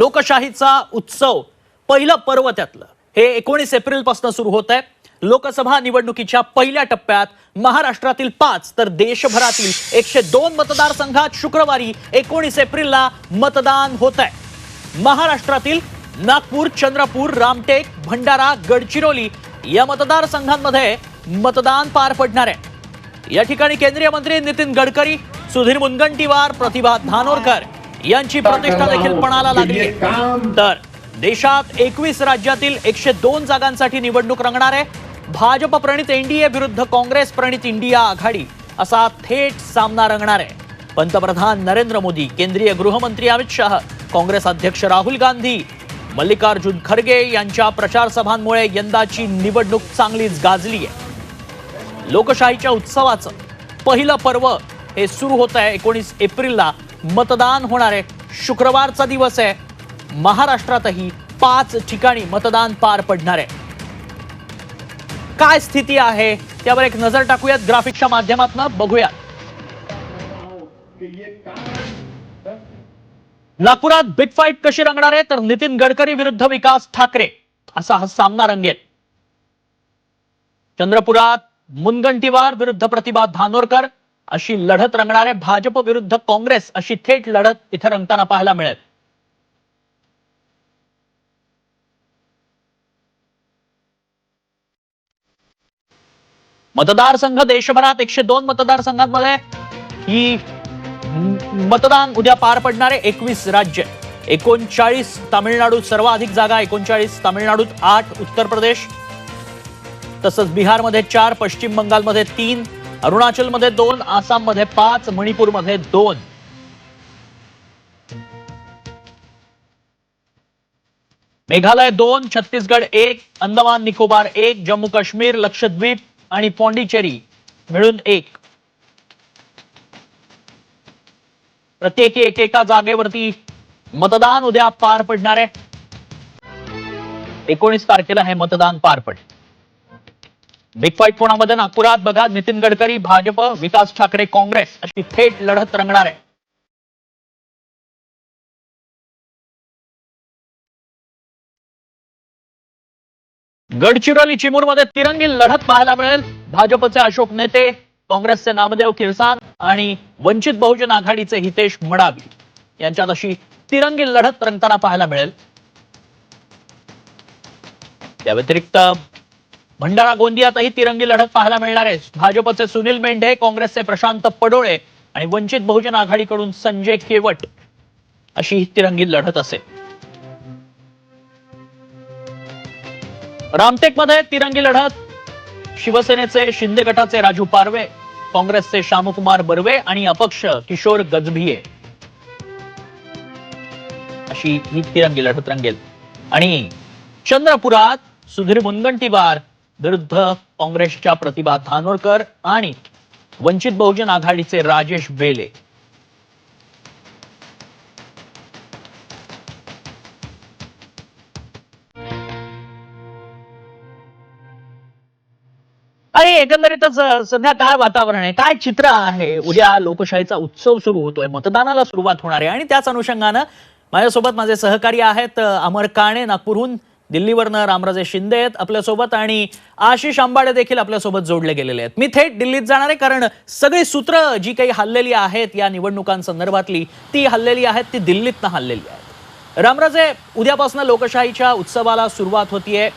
लोकशाहीचा उत्सव पहिलं पर्व त्यातलं. हे एकोणीस एप्रिलपासून सुरू होत आहे लोकसभा निवडणुकीच्या पहिल्या टप्प्यात महाराष्ट्रातील पाच तर देशभरातील एकशे दोन मतदारसंघात शुक्रवारी एकोणीस एप्रिलला मतदान होत आहे महाराष्ट्रातील नागपूर चंद्रपूर रामटेक भंडारा गडचिरोली या मतदारसंघांमध्ये मतदान पार पडणार आहे. या ठिकाणी केंद्रीय मंत्री नितीन गडकरी सुधीर मुनगंटीवार प्रतिभा धानोरकर यांची प्रतिष्ठा देखील पणाला लागली. तर देशात एकवीस राज्यातील एकशे दोन जागांसाठी निवडणूक रंगणार आहे. भाजप प्रणित एनडीए विरुद्ध काँग्रेस प्रणित इंडिया आघाडी असा थेट सामना रंगणार आहे. पंतप्रधान नरेंद्र मोदी केंद्रीय गृहमंत्री अमित शाह काँग्रेस अध्यक्ष राहुल गांधी मल्लिकार्जुन खरगे यांच्या प्रचार सभांमुळे यंदाची निवडणूक चांगलीच गाजली आहे. लोकशाहीच्या उत्सवाचं पहिलं पर्व हे सुरू होत आहे एकोणीस एप्रिलला. मतदान होणार आहे. शुक्रवारचा दिवस आहे. महाराष्ट्रातही पाच ठिकाणी मतदान पार पडणार आहे. काय स्थिती आहे? त्यावर एक नजर टाकूयात. ग्राफिकच्या माध्यमातून बघूयात. नागपुरात बिग फाईट कशी रंगणार आहे? तर नितीन गडकरी विरुद्ध विकास ठाकरे. असा हा सामना रंगेल. चंद्रपुरात मुनगंटीवार विरुद्ध प्रतिभा धानोरकर. अशी लढत रंगणार आहे भाजप विरुद्ध काँग्रेस अशी थेट लढत इथे रंगताना पाहायला मिळेल. मतदारसंघ देशभरात एकशे दोन मतदारसंघांमध्ये ही मतदान उद्या पार पडणारे एकवीस राज्य. एकोणचाळीस तामिळनाडूत सर्वाधिक जागा एकोणचाळीस तामिळनाडूत आठ उत्तर प्रदेश. तसंच बिहारमध्ये चार पश्चिम बंगालमध्ये तीन अरुणाचलमध्ये दोन आसाममध्ये पाच मणिपूरमध्ये दोन. मेघालय दोन छत्तीसगड एक अंदमान निकोबार एक जम्मू काश्मीर लक्षद्वीप आणि पॉंडिचेरी मिळून एक. प्रत्येकी एकेका जागेवरती मतदान उद्या पार पडणार आहे. एकोणीस तारखेला हे मतदान पार पडेल. बिग फाईट कोणामध्ये नागपुरात बघा नितीन गडकरी भाजप विकास ठाकरे काँग्रेस अशी थेट लढत रंगणार आहे. गडचिरोली चिमूरमध्ये तिरंगी लढत पाहायला मिळेल. भाजपचे अशोक नेते काँग्रेसचे नामदेव किरसान आणि वंचित बहुजन आघाडीचे हितेश मडावी यांच्यात अशी तिरंगी लढत रंगताना पाहायला मिळेल. त्या व्यतिरिक्त भंडारा गोंदियातही तिरंगी लढत पाहायला मिळणार आहे. भाजपचे सुनील मेंढे काँग्रेसचे प्रशांत पडोळे आणि वंचित बहुजन आघाडीकडून संजय केवट अशी ही तिरंगी लढत असेल. रामटेकमध्ये तिरंगी लढत. शिवसेनेचे शिंदे गटाचे राजू पारवे काँग्रेसचे श्यामकुमार बर्वे आणि अपक्ष किशोर गजभिये अशी ही तिरंगी लढत रंगेल. आणि चंद्रपुरात सुधीर मुनगंटीवार विरुद्ध काँग्रेसच्या प्रतिभा धानोरकर आणि वंचित बहुजन आघाडीचे राजेश बेले. अरे एकंदरीतच सध्या काय वातावरण आहे? काय चित्र आहे? उद्या लोकशाहीचा उत्सव सुरू होतोय मतदानाला सुरुवात होणार आहे. आणि त्याच अनुषंगानं माझ्यासोबत माझे सहकारी आहेत अमर काणे नागपूरहून दिल्लीवरनं रामराजे शिंदे आहेत आपल्यासोबत आणि आशिष आंबाडे देखील आपल्यासोबत जोडले गेलेले आहेत. मी थेट दिल्लीत जाणार आहे कारण सगळी सूत्र जी काही हल्लेली आहेत या निवडणुकांसंदर्भातली ती हल्लेली आहेत ती दिल्लीतनं हल्लेली आहेत. रामराजे उद्यापासून लोकशाहीच्या उत्सवाला सुरुवात होतीये.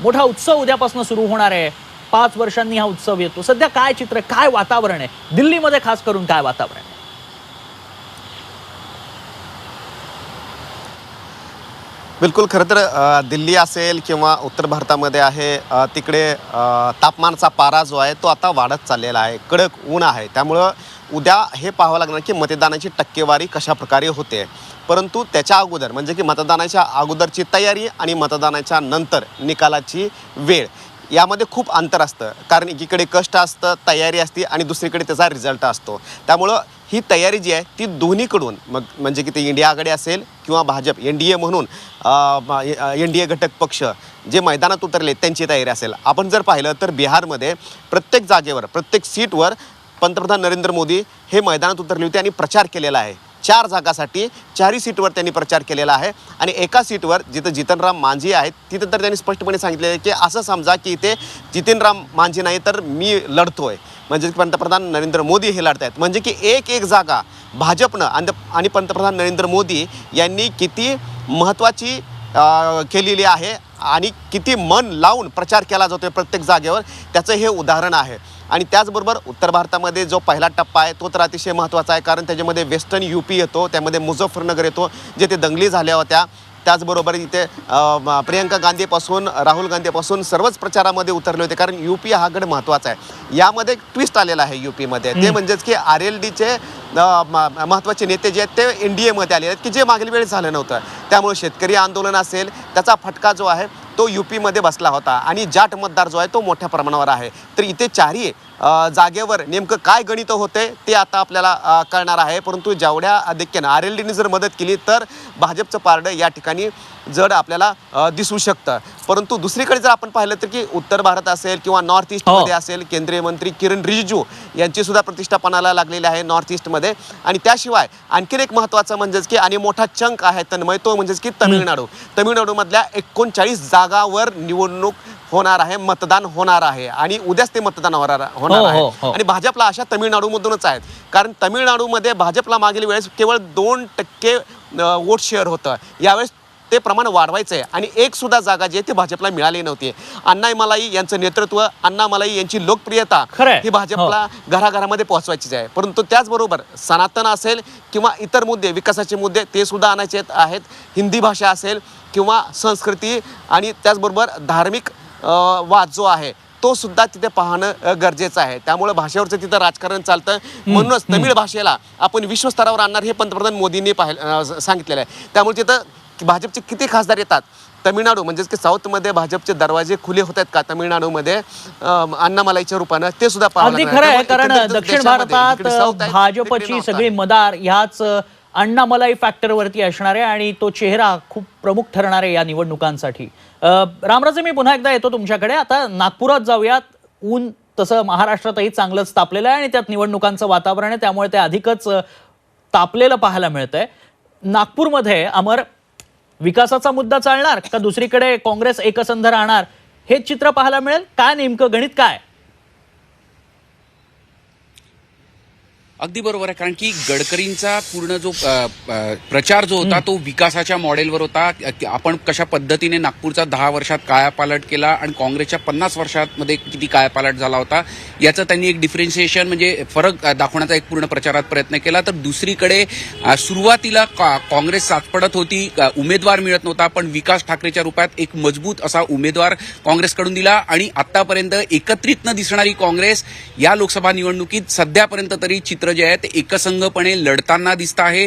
मोठा उत्सव उद्यापासून सुरू होणार आहे. पाच वर्षांनी हा उत्सव येतो. सध्या काय चित्र आहे? काय वातावरण आहे? दिल्लीमध्ये खास करून काय वातावरण आहे? बिलकुल खरं तर दिल्ली असेल किंवा उत्तर भारतामध्ये आहे तिकडे तापमानाचा पारा जो आहे तो आता वाढत चाललेला आहे कडक ऊन आहे. त्यामुळं उद्या हे पाहावं लागणार की मतदानाची टक्केवारी कशा प्रकारे होते. परंतु त्याच्या अगोदर म्हणजे की मतदानाच्या अगोदरची तयारी आणि मतदानाच्या नंतर निकालाची वेळ यामध्ये खूप अंतर असतं. कारण एकीकडे कष्ट असतं तयारी असते आणि दुसरीकडे त्याचा रिझल्ट असतो. त्यामुळं ही तयारी जी आहे ती दोन्हीकडून मग म्हणजे की ते इंडिया आघाडी असेल किंवा भाजप एन डी ए म्हणून एन डी ए घटक पक्ष जे मैदानात उतरले त्यांची तयारी असेल. आपण जर पाहिलं तर बिहारमध्ये प्रत्येक जागेवर प्रत्येक सीटवर पंतप्रधान नरेंद्र मोदी हे मैदानात उतरले होते आणि प्रचार केलेला आहे. चार जागासाठी चारही सीटवर त्यांनी प्रचार केलेला आहे. आणि एका सीटवर जिथं जितनराम मांझी आहेत तिथं तर त्यांनी स्पष्टपणे सांगितले आहे की असं समजा की इथे जितनराम मांझी नाही तर मी लढतोय. म्हणजे पंतप्रधान नरेंद्र मोदी हे लढत आहेत म्हणजे की एक एक जागा भाजपनं आणि आणि पंतप्रधान नरेंद्र मोदी यांनी किती महत्त्वाची केलेली आहे. आणि किती मन लावून प्रचार केला जातोय प्रत्येक जागेवर त्याचं हे उदाहरण आहे. आणि त्याचबरोबर उत्तर भारतामध्ये जो पहिला टप्पा आहे तो तर अतिशय महत्त्वाचा आहे कारण त्याच्यामध्ये वेस्टर्न यू पी येतो त्यामध्ये मुझफ्फरनगर येतो जेथे दंगली झाल्या होत्या. त्याचबरोबर इथे प्रियंका गांधीपासून राहुल गांधीपासून सर्वच प्रचारामध्ये उतरले होते. कारण यू पी हा गड महत्त्वाचा आहे. यामध्ये एक ट्विस्ट आलेला आहे यू पीमध्ये ते म्हणजेच की आर एल डीचे महत्त्वाचे नेते जे आहेत ते एन डी एमध्ये आले आहेत की जे मागील वेळेस झालं नव्हतं. त्यामुळे शेतकरी आंदोलन असेल त्याचा फटका जो आहे तो यू पीमध्ये बसला होता. आणि जाट मतदार जो आहे तो मोठ्या प्रमाणावर आहे. तर इथे चारही जागेवर नेमकं काय गणित होते ते आता आपल्याला कळणार आहे. परंतु जेवढ्या देखील आर एल डीने जर मदत केली तर भाजपचं पारडं या ठिकाणी जड आपल्याला दिसू शकतं. परंतु दुसरीकडे जर आपण पाहिलं तर की उत्तर भारत असेल किंवा नॉर्थ ईस्टमध्ये असेल केंद्रीय मंत्री किरण रिजिजू यांची सुद्धा प्रतिष्ठा पणाला लागलेली आहे नॉर्थ ईस्टमध्ये आणि त्याशिवाय आणखीन एक महत्त्वाचं म्हणजेच की आणि मोठा चंक आहे तन्मय तो म्हणजेच की तमिळनाडू. तमिळनाडूमधल्या एकोणचाळीस जागावर निवडणूक होणार आहे मतदान होणार आहे आणि उद्याच ते मतदान होणार होणार हो, आहे. हो, हो. आणि भाजपला अशा तमिळनाडूमधूनच आहेत. कारण तमिळनाडूमध्ये भाजपला मागील वेळेस केवळ दोन टक्के वोट शेअर होतं. यावेळेस ते प्रमाण वाढवायचं आहे आणि एक सुद्धा जागा जी आहे ती भाजपला मिळाली नव्हती. अण्णा मलाई यांचं नेतृत्व अण्णा मलाई यांची लोकप्रियता खरंय. ही भाजपला घराघरामध्ये पोहोचवायचीच आहे. परंतु त्याचबरोबर सनातन असेल किंवा इतर मुद्दे विकासाचे मुद्दे ते सुद्धा आणायचे आहेत. हिंदी भाषा असेल किंवा संस्कृती आणि त्याचबरोबर धार्मिक वाद जो आहे तो सुद्धा तिथे पाहणं गरजेचं आहे. त्यामुळे भाषेवरचं तिथं राजकारण चालतं म्हणूनच तमिळ भाषेला आपण विश्वस्तरावर आणणार हे पंतप्रधान मोदींनी पाहिलं सांगितलेलं आहे. त्यामुळे तिथं भाजपचे किती खासदार येतात? तमिळनाडू म्हणजेच की साऊथमध्ये भाजपचे दरवाजे खुले होत आहेत का तमिळनाडूमध्ये? अण्णामलाईच्या रूपानं ते सुद्धा. खरं आहे कारण दक्षिण भारतात भाजपची सगळी. मदार ह्याच अण्णामलाई फॅक्टरवरती असणार आहे आणि तो चेहरा खूप प्रमुख ठरणार आहे या निवडणुकांसाठी. रामराजे मी पुन्हा एकदा येतो तुमच्याकडे. आता नागपुरात जाऊयात. ऊन तसं महाराष्ट्रातही चांगलंच तापलेलं आहे आणि त्यात निवडणुकांचं वातावरण आहे. त्यामुळे ते अधिकच तापलेलं पाहायला मिळतंय. नागपूरमध्ये अमर विकासाचा मुद्दा चालणार का दुसरीकडे काँग्रेस एकसंध राहणार? हे चित्र पाहायला मिळेल. काय नेमकं? गणित काय? अगदी बरोबर आहे कारण की गडकरींचा पूर्ण जो प्रचार जो होता तो विकासाच्या मॉडेलवर होता. आपण कशा पद्धतीने नागपूरचा दहा वर्षात कायापालट केला आणि काँग्रेसच्या पन्नास वर्षांमध्ये किती कायापालट झाला होता याचं त्यांनी एक डिफरन्शिएशन म्हणजे फरक दाखवण्याचा एक पूर्ण प्रचारात प्रयत्न केला. तर दुसरीकडे सुरुवातीला काँग्रेस साथपडत होती उमेदवार मिळत नव्हता पण विकास ठाकरेच्या रूपात एक मजबूत असा उमेदवार काँग्रेसकडून दिला आणि आतापर्यंत एकत्रित न दिसणारी काँग्रेस या लोकसभा निवडणुकीत सध्यापर्यंत तरी चित्र जे आहे ते एकसंघपणे लढताना दिसत आहे.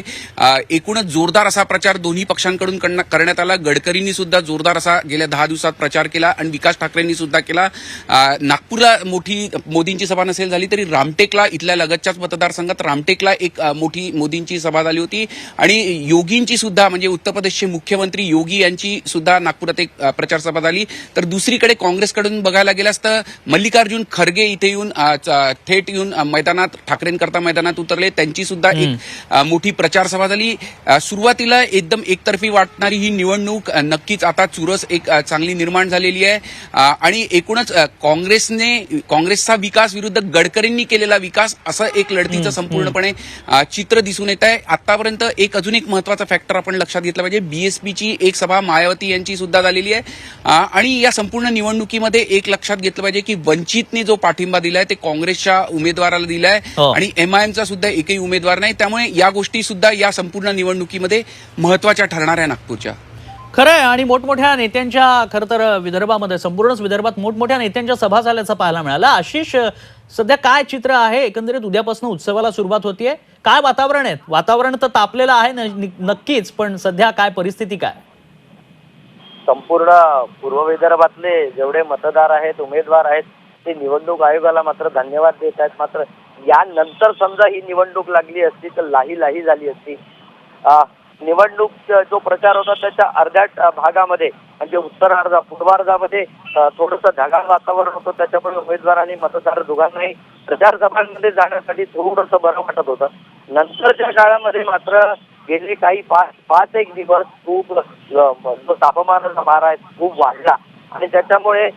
एकूणच जोरदार असा प्रचार दोन्ही पक्षांकडून करण्यात आला. गडकरींनी सुद्धा जोरदार असा गेल्या दहा दिवसात प्रचार केला आणि विकास ठाकरेंनी सुद्धा केला. नागपूरला मोठी मोदींची सभा नसेल झाली तरी रामटेकला इथल्या लगतच्याच मतदारसंघात रामटेकला एक मोठी मोदींची सभा झाली होती. आणि योगींची सुद्धा म्हणजे उत्तर प्रदेशचे मुख्यमंत्री योगी यांची सुद्धा नागपुरात एक प्रचारसभा प्रचार सभा झाली. तर दुसरीकडे काँग्रेसकडून बघायला गेल्यास तर मल्लिकार्जुन खरगे इथे येऊन थेट येऊन मैदानात ठाकरेंकरता मैदानात उतरले. त्यांची सुद्धा एक मोठी प्रचार सभा झाली. सुरुवातीला एकदम एकतर्फी वाटणारी ही निवडणूक नक्कीच आता चुरस एक चांगली निर्माण झालेली आहे. आणि एकूणच काँग्रेसने काँग्रेसचा विकास विरुद्ध गडकरींनी केलेला विकास असं एक लढतीचं संपूर्णपणे चित्र दिसून येत आहे. आतापर्यंत एक अजून एक महत्त्वाचा फॅक्टर आपण लक्षात घेतला पाहिजे. बीएसपीची एक सभा मायावती यांची सुद्धा झालेली आहे. आणि या संपूर्ण निवडणुकीमध्ये एक लक्षात घेतलं पाहिजे की वंचितने जो पाठिंबा दिलाय ते काँग्रेसच्या उमेदवाराला दिलाय. हो. आणि एमआयएमचा सुद्धा एकही उमेदवार नाही. त्यामुळे या गोष्टी सुद्धा या संपूर्ण निवडणुकीमध्ये महत्त्वाच्या ठरणार आहे नागपूरच्या. खरं आहे आणि मोठमोठ्या नेत्यांच्या खरं तर विदर्भामध्ये संपूर्णच विदर्भात मोठमोठ्या नेत्यांच्या सभा झाल्याचं पाहायला मिळालं. आशिष सध्या काय चित्र आहे? एकंदरीत उद्यापासून उत्सवाला सुरुवात होतीये. काय वातावरण आहे? वातावरण तर तापलेलं आहे नक्कीच पण सध्या काय परिस्थिती काय? संपूर्ण पूर्व विदर्भातले जेवढे मतदार आहेत उमेदवार आहेत ते निवडणूक आयोगाला मात्र धन्यवाद देत आहेत. मात्र यानंतर समजा ही निवडणूक लागली असती तर लाही लाही झाली असती. निवडणूक जो प्रचार होता त्याच्या अर्ध्या भागामध्ये म्हणजे उत्तरार्धा पूर्वार्धामध्ये अ, थोडंसं ढगाळ वातावरण होतं. त्याच्यामुळे उमेदवार आणि मतदार दोघांनाही प्रचार सभांमध्ये जाण्यासाठी थोडंसं बरं वाटत होतं. नंतरच्या काळामध्ये मात्र गेले काही पाच पाच एक दिवस खूप जो तापमानाचा मारा आहे खूप वाढला. आणि त्याच्यामुळे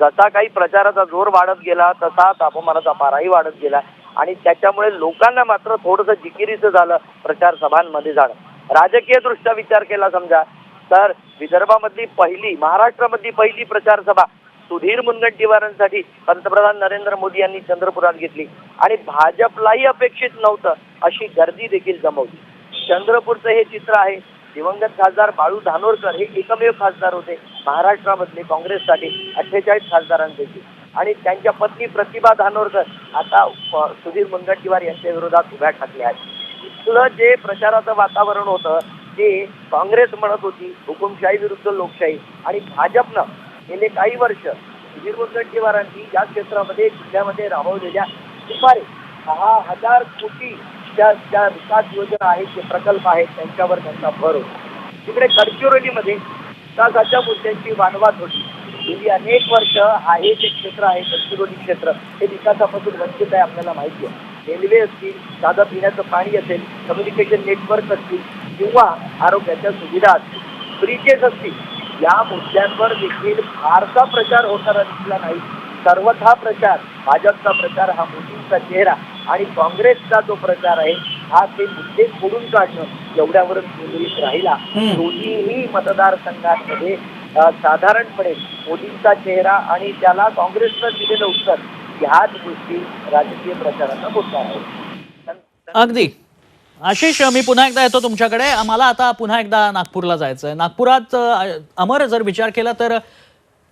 जसा काही प्रचाराचा जोर वाढत गेला तसा तापमानाचा पाराही वाढत गेला. आणि त्याच्यामुळे लोकांना मात्र थोडंसं जिकिरीचं झालं प्रचार सभांमध्ये जाणं. राजकीय दृष्ट्या विचार केला समजा तर विदर्भामधली पहिली महाराष्ट्रामधली पहिली प्रचार सभा सुधीर मुनगंटीवारांसाठी पंतप्रधान नरेंद्र मोदी यांनी चंद्रपुरात घेतली. आणि भाजपलाही अपेक्षित नव्हतं अशी गर्दी देखील जमवली चंद्रपूरचं हे चित्र आहे दिवंगत खासदार बाळू धानोरकर हे एकमेव खासदार होते महाराष्ट्रामधले काँग्रेससाठी अठ्ठेचाळीस खासदारांपैकी. आणि त्यांच्या पत्नी प्रतिभा धानोरकर. आता सुधीर मुनगंटीवार यांच्या विरोधात उभ्या ठाकल्या आहेत. इथलं जे प्रचाराचं वातावरण होतं ते काँग्रेस म्हणत होती हुकुमशाही विरुद्ध लोकशाही. आणि भाजपनं गेले काही वर्ष सुधीर मुनगंटीवारांनी या क्षेत्रामध्ये जिल्ह्यामध्ये राबवलेल्या सुमारे सहा हजार कोटी ज्या ज्या विकास योजना आहेत जे प्रकल्प आहेत त्यांच्यावर त्यांचा भर होता. तिकडे गडचिरोलीमध्ये विकासाच्या मुद्द्यांची वानवाद होती. गेली अनेक वर्ष हा हे जे क्षेत्र आहे गडचिरोली क्षेत्र. हे विकासापासून वंचित आहे आपल्याला माहिती आहे. रेल्वे असतील साधं पिण्याचं पाणी असेल कम्युनिकेशन नेटवर्क असतील किंवा आरोग्याच्या सुविधा असतील ब्रिजेस असतील या मुद्द्यांवर देखील फारसा प्रचार होताना दिसला नाही. सर्वथा प्रचार भाजपचा प्रचार हा मोदींचा चेहरा आणि काँग्रेसचा जो प्रचार आहे हा ते मुद्दे खोडून काढणं एवढ्यावरच केंद्रित राहिला. दोन्हीही मतदारसंघांमध्ये साधारणपणे मोदींचा चेहरा आणि त्याला काँग्रेसनं दिलेलं उत्तर ह्याच गोष्टी राजकीय प्रचाराचा मुद्दा आहे अगदी. आशिष मी पुन्हा एकदा येतो तुमच्याकडे. मला आता पुन्हा एकदा नागपूरला जायचं आहे नागपुरात अमर जर विचार केला तर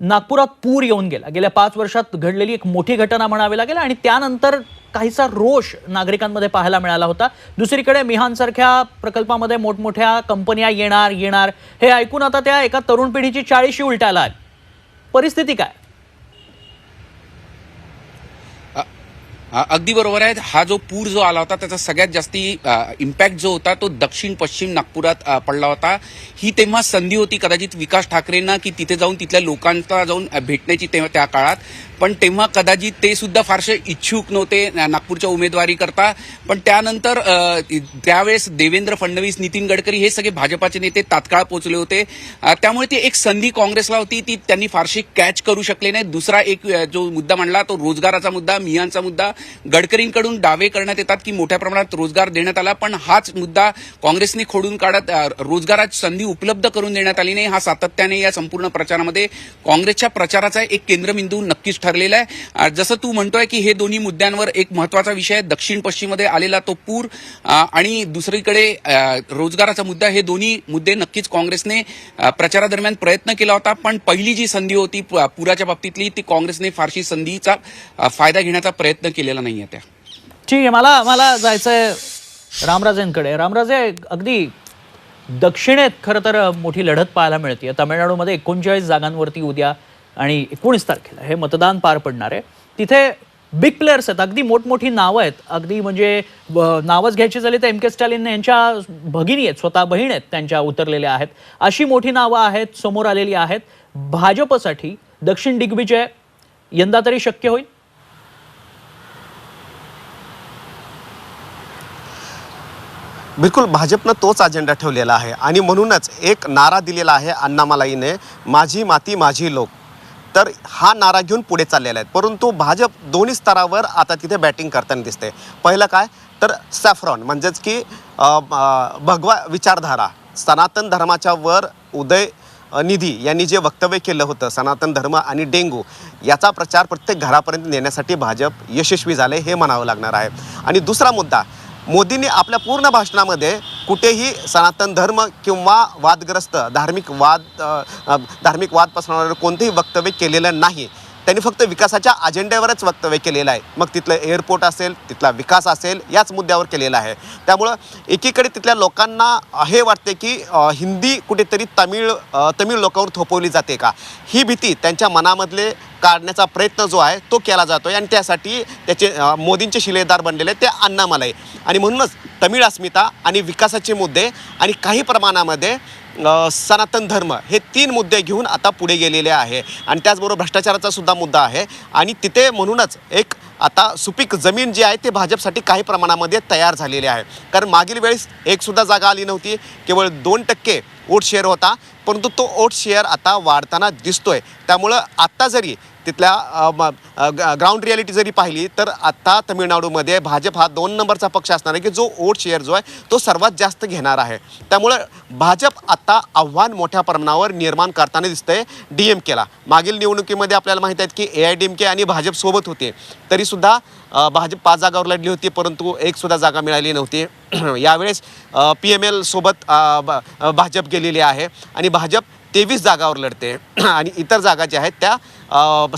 नागपुरात पूर येऊन गेला. गेल्या पाच वर्षात घडलेली एक मोठी घटना म्हणावी लागेल आणि त्यानंतर काहीसा रोष नागरिकांमध्ये पाहायला मिळाला होता. दुसरीकडे मिहानसारख्या प्रकल्पामध्ये मोठमोठ्या कंपन्या येणार येणार. हे ऐकून आता त्या एका तरुण पिढीची चाळीशी उलटायला आली. परिस्थिती काय? अगदी बरोबर आहे. हा जो पूर जो आला होता त्याचा सगळ्यात जास्ती इम्पॅक्ट जो होता तो दक्षिण पश्चिम नागपुरात पडला होता. ही तेव्हा संधी होती कदाचित विकास ठाकरेंना की तिथे जाऊन तिथल्या लोकांना जाऊन भेटण्याची तेव्हा त्या काळात. पण तेव्हा कदाचित ते सुद्धा फारसे इच्छुक नव्हते नागपूरच्या उमेदवारी करता पण त्यानंतर त्यावेळेस देवेंद्र फडणवीस नितीन गडकरी हे सगळे भाजपाचे नेते तात्काळ पोहोचले होते. त्यामुळे ती एक संधी काँग्रेसला होती. ती त्यांनी फारशी कॅच करू शकले नाही. दुसरा एक जो मुद्दा मांडला तो रोजगाराचा मुद्दा मियांचा मुद्दा. गडकरींकडून दावे करण्यात येतात की मोठ्या प्रमाणात रोजगार देण्यात आला पण हाच मुद्दा काँग्रेसने खोडून काढत रोजगारात रोजगाराची संधी उपलब्ध करून देण्यात आली नाही हा सातत्याने या संपूर्ण प्रचारामध्ये काँग्रेसच्या प्रचाराचा एक केंद्रबिंदू नक्कीच ठरलेला आहे. जसं तू म्हणतोय की हे दोन्ही मुद्द्यांवर एक महत्त्वाचा विषय दक्षिण पश्चिममध्ये आलेला तो पूर आणि दुसरीकडे रोजगाराचा मुद्दा हे दोन्ही मुद्दे नक्कीच काँग्रेसने प्रचारादरम्यान प्रयत्न केला होता पण पहिली जी संधी होती पु- पुराच्या बाबतीतली ती काँग्रेसने फारशी संधीचा फायदा घेण्याचा प्रयत्न केला. केलेला नाहीये त्या. ठीक आहे मला मला जायचंय रामराजेंकडे. रामराजे अगदी दक्षिणेत खरं तर मोठी लढत पाहायला मिळते. तामिळनाडूमध्ये एकोणचाळीस जागांवरती उद्या आणि एकोणीस तारखेला हे मतदान पार पडणार आहे. तिथे बिग प्लेयर्स आहेत. अगदी मोठमोठी नावं आहेत. अगदी म्हणजे नावच घ्यायची झाली तर एम के स्टॅलिन यांच्या भगिनी आहेत स्वतः बहीण आहेत त्यांच्या उतरलेल्या आहेत. अशी मोठी नावं आहेत समोर आलेली आहेत. भाजपसाठी दक्षिण दिग्विजय यंदा तरी शक्य होईल? बिलकुल भाजपनं तोच अजेंडा ठेवलेला आहे. आणि म्हणूनच एक नारा दिलेला आहे अण्णामालाईने माझी माती माझी लोक. तर हा नारा घेऊन पुढे चाललेला आहे. परंतु भाजप दोन्ही स्तरावर आता तिथे बॅटिंग करताना दिसते पहिलं काय? तर सॅफ्रॉन म्हणजेच की भगवा विचारधारा सनातन धर्माच्या वर उदय निधी यांनी जे वक्तव्य केलं होतं सनातन धर्म आणि डेंगू याचा प्रचार प्रत्येक घरापर्यंत नेण्यासाठी भाजप यशस्वी झाले हे म्हणावं लागणार आहे. आणि दुसरा मुद्दा मोदींनी आपल्या पूर्ण भाषणामध्ये कुठेही सनातन धर्म किंवा वादग्रस्त धार्मिक वाद धार्मिक वाद पसरवणारे कोणतेही वक्तव्य केलेलं नाही. त्यांनी फक्त विकासाच्या अजेंड्यावरच वक्तव्य केलेलं आहे. मग तिथलं एअरपोर्ट असेल तिथला विकास असेल याच मुद्द्यावर केलेला आहे. त्यामुळं एकीकडे तिथल्या लोकांना हे वाटते की हिंदी कुठेतरी तमिळ तमिळ लोकांवर थोपवली जाते का? ही भीती त्यांच्या मनामधले काढण्याचा प्रयत्न जो आहे तो केला जातो आहे आणि त्यासाठी त्याचे मोदींचे शिलेदार बनलेले ते अण्णामलाई आणि म्हणूनच तमिळ अस्मिता आणि विकासाचे मुद्दे आणि काही प्रमाणामध्ये सनातन धर्म हे तीन मुद्दे घेऊन आता पुढे गेलेले आहे. आणि त्याचबरोबर भ्रष्टाचाराचा सुद्धा मुद्दा आहे. आणि तिथे म्हणूनच एक आता सुपीक जमीन जी आहे ते भाजपसाठी काही प्रमाणामध्ये तयार झालेली आहे. कारण मागील वेळेस एकसुद्धा जागा आली नव्हती. केवळ दोन टक्के वोट शेअर होता. परंतु तो वोट शेअर आता वाढताना दिसतोय. त्यामुळं आत्ता जरी तिथल्या ग्राउंड रियालिटी जरी पाहिली तर आता तमिळनाडूमध्ये भाजप हा दोन नंबरचा पक्ष असणार आहे की जो वोट शेअर जो आहे तो सर्वात जास्त घेणार आहे. त्यामुळं भाजप आता आव्हान मोठ्या प्रमाणावर निर्माण करताना दिसतंय डी एम केला मागील निवडणुकीमध्ये आपल्याला माहीत आहेत की A I D M K आणि भाजप सोबत होते. तरीसुद्धा भाजप पाच जागावर लढली होती परंतु एकसुद्धा जागा मिळाली नव्हती. यावेळेस पी एम एलसोबत भाजप गेलेली आहे आणि भाजप तेवीस जागावर लढते. आणि इतर जागा ज्या आहेत त्या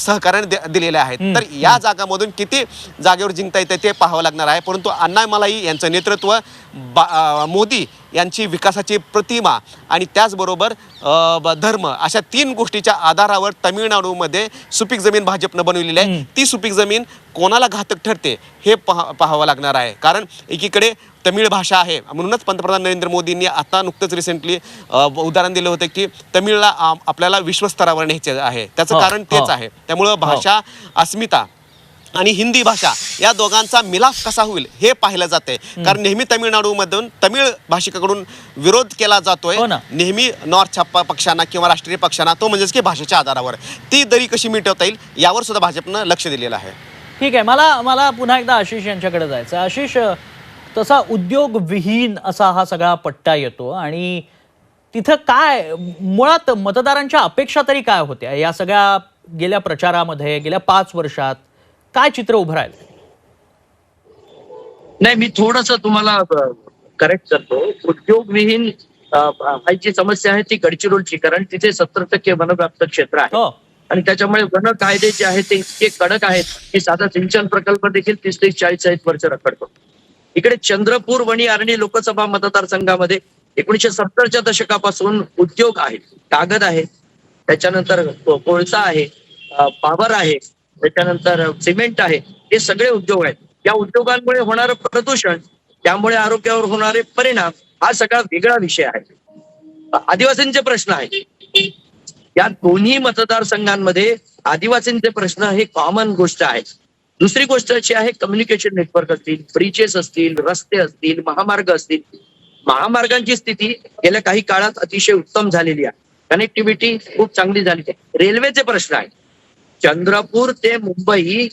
सहकार्याने दे- दिलेल्या आहेत. तर या जागामधून किती जागेवर जिंकता येते ते पाहावं लागणार आहे. परंतु अण्णामलाई यांचं नेतृत्व बा मोदी यांची विकासाची प्रतिमा आणि त्याचबरोबर धर्म अशा तीन गोष्टीच्या आधारावर तमिळनाडूमध्ये सुपीक जमीन भाजपनं बनवलेली आहे. ती सुपीक जमीन कोणाला घातक ठरते हे पहा पाहावं लागणार आहे. कारण एकीकडे तमिळ भाषा आहे. म्हणूनच पंतप्रधान नरेंद्र मोदींनी आता नुकतंच रिसेंटली उदाहरण दिलं होतं की तमिळला आपल्याला विश्वस्तरावर न्यायचे आहे. त्याचं हो, कारण तेच हो. आहे. त्यामुळं भाषा अस्मिता आणि हिंदी भाषा या दोघांचा मिलाप कसा होईल हे पाहिलं जाते. कारण नेहमी तमिळनाडूमधून तमिळ भाषिकाकडून विरोध केला जातोय. हो ना. नेहमी नॉर्थ छाप्पा पक्षांना किंवा राष्ट्रीय पक्षांना तो म्हणजेच की भाषेच्या आधारावर. ती दरी कशी मिटवता येईल यावर सुद्धा भाजपनं लक्ष दिलेलं आहे. ठीक आहे मला मला पुन्हा एकदा आशिष यांच्याकडे जायचं. आशिष अ, तसा उद्योगविहीन असा हा सगळा पट्टा येतो आणि तिथं काय मुळात मतदारांच्या अपेक्षा तरी काय होत्या? या सगळ्या गेल्या प्रचारामध्ये गेल्या पाच वर्षात काय चित्र उभं राहिलं? नाही मी थोडस तुम्हाला करेक्ट करतो. उद्योगविहीन जी समस्या आहे ती गडचिरोलची कारण तिथे सत्तर टक्के वनव्याप्त क्षेत्र आहे. हो. आणि त्याच्यामुळे वन कायदे जे आहेत ते इतके कडक आहेत की साधा सिंचन प्रकल्प देखील तीस ते चाळीस चाळीस वर्ष रखडतो. इकडे चंद्रपूर वणी आर्णी लोकसभा मतदारसंघामध्ये एकोणीशे सत्तरच्या दशकापासून उद्योग आहेत कागद आहे त्याच्यानंतर कोळसा आहे पावर आहे. त्याच्यानंतर सिमेंट आहे हे सगळे उद्योग आहेत. या उद्योगांमुळे होणारं प्रदूषण त्यामुळे आरोग्यावर होणारे परिणाम हा सगळा वेगळा विषय आहे. आदिवासींचे प्रश्न आहे या दोन्ही मतदारसंघांमध्ये आदिवासींचे प्रश्न हे कॉमन गोष्ट आहे दुसरी गोष्ट अशी आहे कम्युनिकेशन नेटवर्क असतील ब्रिजेस असतील रस्ते असतील महामार्ग असतील. महामार्गांची स्थिती गेल्या काही काळात अतिशय उत्तम झालेली आहे. कनेक्टिव्हिटी खूप चांगली झालेली आहे. रेल्वेचे प्रश्न आहे चंद्रपूर ते मुंबई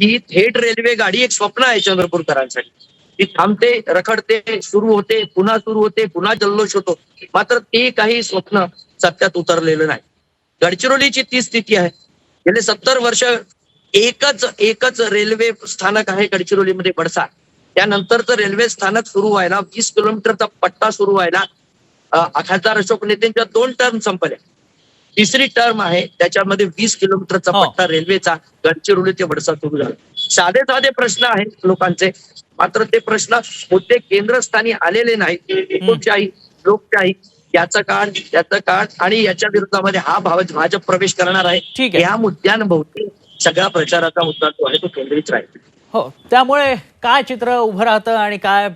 ही थेट रेल्वे गाडी एक स्वप्न आहे चंद्रपूरकरांसाठी. ती थांबते रखडते सुरू होते पुन्हा सुरू होते पुन्हा जल्लोष होतो. मात्र ते काही स्वप्न सत्यात उतरलेलं नाही. गडचिरोलीची ती स्थिती आहे. गेले सत्तर वर्ष एकच एकच रेल्वे स्थानक आहे गडचिरोलीमध्ये पडसा त्यानंतरचं रेल्वे स्थानक सुरू व्हायला वीस किलोमीटरचा पट्टा सुरू व्हायला अं, खासदार अशोक नेत्यांच्या दोन टर्म संपल्या. तिसरी टर्म आहे त्याच्यामध्ये वीस किलोमीटरचा हो. पट्टा रेल्वेचा गडचिरोली ते वडसा सुरू झाला. साधे साधे प्रश्न आहेत लोकांचे. मात्र ते प्रश्न मुद्दे केंद्रस्थानी आलेले नाहीत. लोकशाही लोकशाही याचं काळ त्याचं काळ आणि याच्या विरोधामध्ये हा भाव भाजप प्रवेश करणार आहे. या मुद्द्यांभोवती सगळा प्रचाराचा मुद्दा जो आहे तो केंद्रित राहील. हो त्यामुळे काय चित्र उभं राहतं आणि काय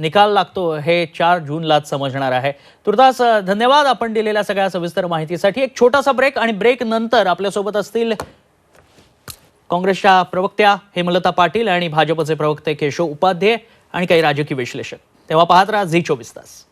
निकाल लागतो हे चार जूनलाच समजणार आहे. तुर्तास धन्यवाद आपण दिलेल्या सगळ्या सविस्तर माहितीसाठी. एक छोटासा ब्रेक आणि ब्रेक नंतर आपल्यासोबत असतील काँग्रेसच्या प्रवक्त्या हेमलता पाटील आणि भाजपचे प्रवक्ते केशव उपाध्ये आणि काही राजकीय विश्लेषक. तेव्हा पाहत राहा झी चोवीस तास.